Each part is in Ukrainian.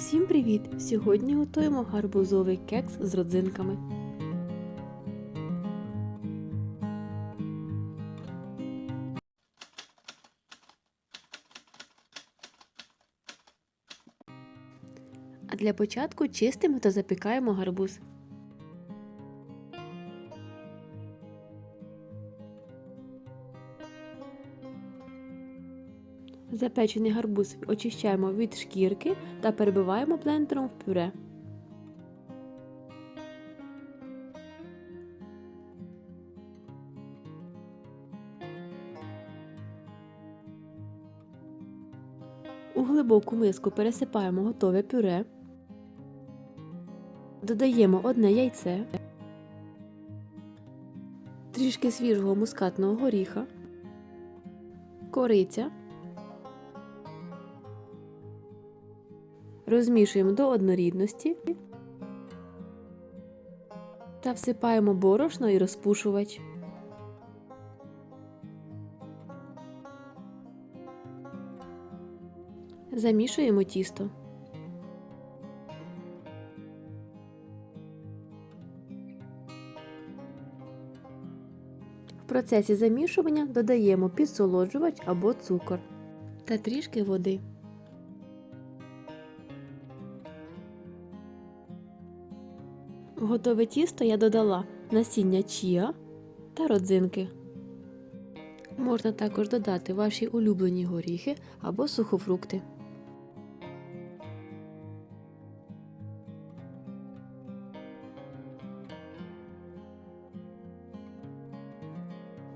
Всім привіт! Сьогодні готуємо гарбузовий кекс з родзинками. А для початку чистимо та запікаємо гарбуз. Запечений гарбуз очищаємо від шкірки та перебиваємо блендером в пюре. У глибоку миску пересипаємо готове пюре. Додаємо одне яйце, трішки свіжого мускатного горіха, кориця. Розмішуємо до однорідності та всипаємо борошно і розпушувач. Замішуємо тісто. В процесі замішування додаємо підсолоджувач або цукор та трішки води. В готове тісто я додала насіння чіа та родзинки. Можна також додати ваші улюблені горіхи або сухофрукти.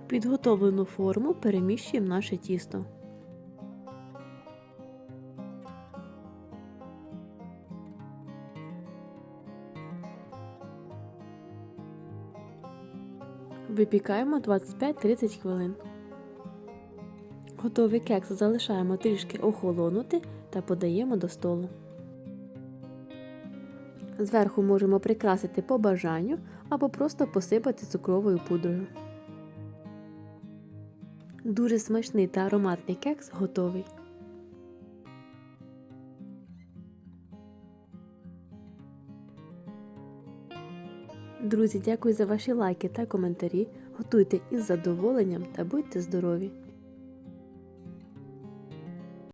Підготовлену форму переміщуємо наше тісто. Випікаємо 25-30 хвилин. Готовий кекс залишаємо трішки охолонути та подаємо до столу. Зверху можемо прикрасити по бажанню або просто посипати цукровою пудрою. Дуже смачний та ароматний кекс готовий. Друзі, дякую за ваші лайки та коментарі. Готуйте із задоволенням та будьте здорові!